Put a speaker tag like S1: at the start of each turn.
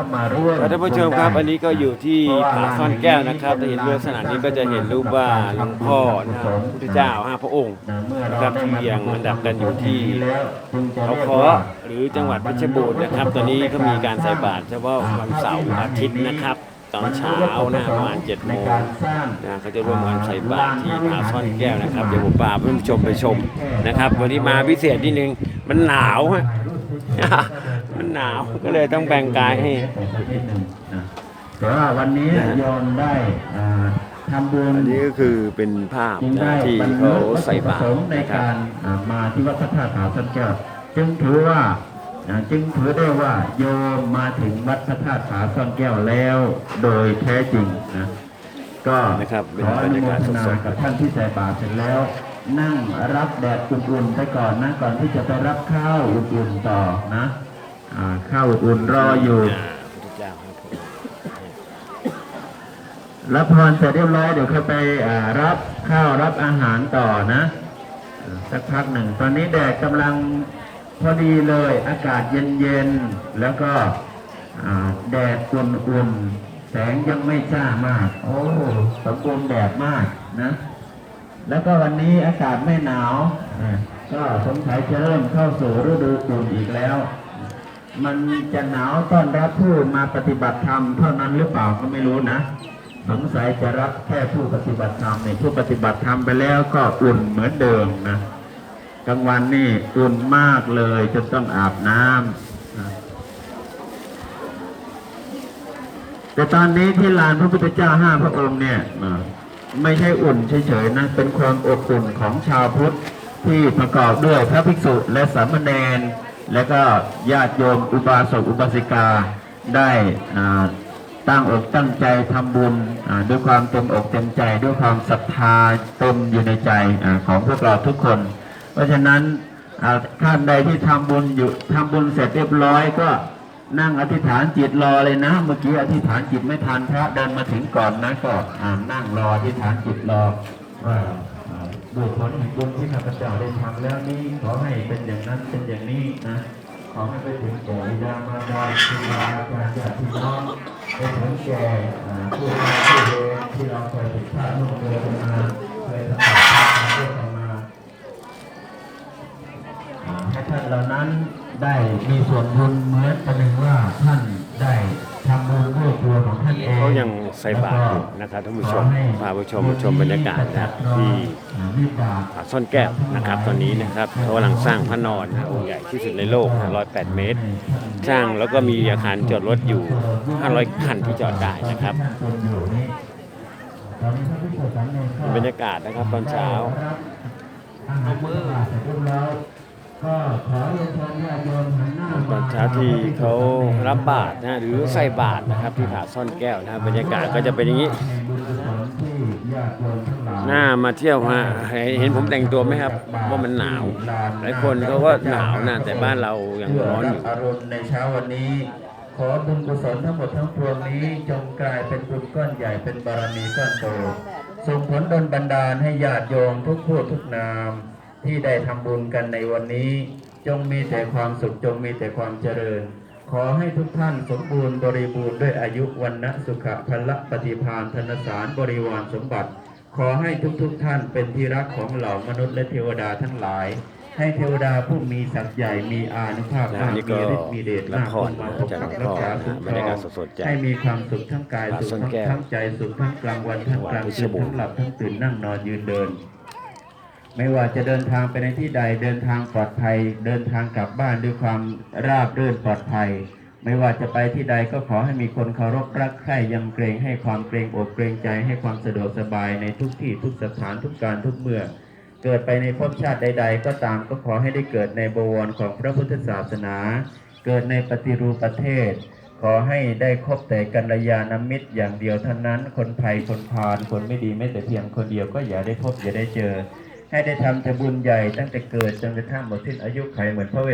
S1: เข้ามาร่วม
S2: ท่านผู้ชมครับอันนี้ก็อยู่ที่ผาซ่อนแก้วนะครับถ้าเห็นลักษณะนี้ก็จะเห็นรูปว่าหลวงพ่อนะพระพุทธเจ้าห้าพระองค์นะครับที่ยังอันดับกันอยู่ที่เขาเคาะหรือจังหวัดเพชรบูรณ์นะครับ ตอนนี้ก็มีการใส่บาตรเฉพาะวันเสาร์อาทิตย์นะครับตอนเช้านะประมาณ7โมงนะเขาจะร่วมกันใส่บาตรที่ผาซ่อนแก้วนะครับเดี๋ยวผมพาเพื่อนผู้ชมไปชมนะครับ วันนี้มาพิเศษนิดนึงมันหนาวฮะ มันหนาวก็เลยต้องแบ่งกายให้
S1: แต่ว่าวันนี้โยมได้อ่าทำบุญ
S2: อันนี้ก็คือเป็นภาพ
S1: จึง
S2: นะ
S1: ได้
S2: ที่
S1: บรรลุ
S2: เขา
S1: วัต
S2: ใส่
S1: ถุประ
S2: บาต
S1: ส
S2: รง
S1: ค์ใน
S2: นะครับ
S1: การอ่ามาที่วัดพระธาตุผาสันแก้วจึงถือว่าอ่าจึงถือได้ว่าโยมมาถึงวัดพระธาตุผาซ่อนแก้วแล้ว โดยแท้จริงนะก็
S2: นะครับเป็น
S1: ขอบ
S2: รรยากาศ
S1: อนุโมท
S2: ส
S1: นา
S2: ดๆ
S1: กับท่านที่ใส่บาตรเสร็จแล้ว นั่งรับแดดอุ่นๆไปก่อนนะก่อนที่จะไปรับข้าวอุ่นๆต่อนะอ่า ข้าวอุ่นรออยู่
S2: พระพุทธเจ้าครับ
S1: พรเสร็จเรียบร้อยเดี๋ยวเขาไปอ่ารับข้าวรับอาหารต่อนะสักพักหนึ่ง ตอนนี้แดดกำลังพอดีเลย อากาศเย็นๆ แล้วก็อ่าแดดอุ่นๆ แสงยังไม่จ้ามาก โอ้สมบูรณ์แบบมากนะ แล้วก็วันนี้อากาศไม่หนาว ก็สงสัยจะเริ่มเข้าสู่ฤดูอุ่นอีกแล้ว มันจะหนาวต้อนรับผู้มาปฏิบัติธรรมเท่านั้นหรือเปล่าก็ไม่รู้นะ สงสัยจะรับแค่ผู้ปฏิบัติธรรมเนี่ยผู้ปฏิบัติธรรมไปแล้วก็อุ่นเหมือนเดิมนะกลางวันนี่อุ่นมากเลยจนต้องอาบน้ำแต่ตอนนี้ที่ลานพระพุทธเจ้าห้าพระองค์เนี่ยไม่ใช่อุ่นเฉยๆนะเป็นความอบอุ่นของชาวพุทธที่ประกอบด้วยพระภิกษุและสามเณร และก็ญาติโยมอุบาสกอุบาสิกาได้ตั้งอกตั้งใจทำบุญด้วยความเต็มอกเต็มใจ ด้วยความศรัทธาเต็มอยู่ในใจอของพวกเราทุกคน เพราะฉะนั้นอ่าท่านใดที่ทำบุญอยู่ทำบุญเสร็จเรียบร้อยก็นั่งอธิษฐานจิตรอเลยนะ เมื่อกี้อธิษฐานจิตไม่ทันพระเดินมาถึงก่อนนะก็นั่งรออธิษฐานจิตรอ ด้วยผลแห่งบุญที่ข้าพเจ้าได้ทำแล้วนี้ขอให้เป็นอย่างนั้นเป็นอย่างนี้นะขอให้ไปถึงแก่บิดามาดาครูบาอาจารย์ญาติพี่น้องไปถึงแก่ผู้มาผู้เวรที่เราเคยผิดพลาดล่วงเกินมาเคยทำบาปทำชั่วกันมาอ่าให้ท่านเหล่านั้นได้มีส่วนบุญเหมือนประหนึ่งว่าท่านได้ ทำบุญด้วยตัวของท่านเอง
S2: เขายังใส่บาตรอยู่นะครับท่านผู้ชมพาผู้ชมมาชมบรรยากาศนะครับที่ผาซ่อนแก้วนะครับ ตอนนี้นะครับเขากำลังสร้างพระนอนนะองค์ใหญ่ที่สุดในโลกนะ108 เมตร สร้างแล้วก็มีอาคารจอดรถอยู่ 500 คันที่จอดได้นะครับบรรยากาศนะครับตอนเช้า
S1: ก็ขอเรียนเชิญญาติโยมหันหน้า
S2: ตอนเช้าที่เขารับบาตรนะหรือใส่บาตรนะครับที่ผาซ่อนแก้วนะบบรรยากาศก็จะเป็นอย่างนี้ หน้ามาเที่ยวฮะเห็นผมแต่งตัวไหมครับว่ามันหนาวหลายคนเขาก็หนาวนะแต่บ้านเรายังร้อนอยู่
S1: อารมณ์ในเช้าวันนี้ ขอบุญกุศลทั้งหมดทั้งปวงนี้จงกลายเป็นบุญก้อนใหญ่เป็นบารมีก้อนโตส่งผลดลบันดาลให้ญาติโยมทุกผู้ทุกนาม ที่ได้ทำบุญกันในวันนี้ จงมีแต่ความสุขจงมีแต่ความเจริญ ขอให้ทุกท่านสมบูรณ์บริบูรณ์ด้วยอายุวันนะสุขะพละปฏิภาณธนสารบริวารสมบัติ ขอให้ทุกๆทท่านเป็นที่รักของเหล่ามนุษย์และเทวดาทั้งหลาย ให้เทวดาผู้มีศักย์ใหญ่มีอานุภาพ
S2: นะ
S1: มาก
S2: นี่ก็
S1: มีฤทธิ์มีเดช
S2: ละ
S1: มาก
S2: คร
S1: มา
S2: นะ
S1: ปก
S2: จาก
S1: ปัก
S2: หลวง
S1: รัก
S2: พ่อ
S1: ษา
S2: นะ
S1: คุ้มค
S2: บรร
S1: ร
S2: ยา
S1: อกา
S2: งศสดๆจาก
S1: ให้มีความสุขทั้งกาย
S2: ป่า
S1: สุข
S2: ส้น
S1: ทั้ง
S2: แก้ว
S1: ทั้งใจสุขทั้งกลางวันทั้งกลางคืน
S2: จังหวัดเพชรบูร
S1: ทั้
S2: ณ์
S1: งหลับทั้งตื่นนั่งนอนยืนเดิน ไม่ว่าจะเดินทางไปในที่ใดเดินทางปลอดภัย เดินทางกลับบ้านด้วยความราบรื่นปลอดภัย ไม่ว่าจะไปที่ใดก็ขอให้มีคนเคารพรักใคร่ยำเกรงให้ความเกรงอกเกรงใจให้ความสะดวกสบายในทุกที่ทุกสถานทุกการทุกเมื่อ เกิดไปในภพชาติใด ๆ ก็ตามก็ขอให้ได้เกิดในบวรของพระพุทธศาสนา เกิดในปฏิรูปประเทศ ขอให้ได้คบแต่กัลยาณมิตรอย่างเดียวเท่านั้น คนภัยคนพาลคนไม่ดีไม่แต่เพียงคนเดียวก็อย่าได้พบอย่าได้เจอ ให้ได้ทำแต่บุญใหญ่ตั้งแต่เกิดจนกระทั่งหมดสิ้นอายุไขเหมือนพระเว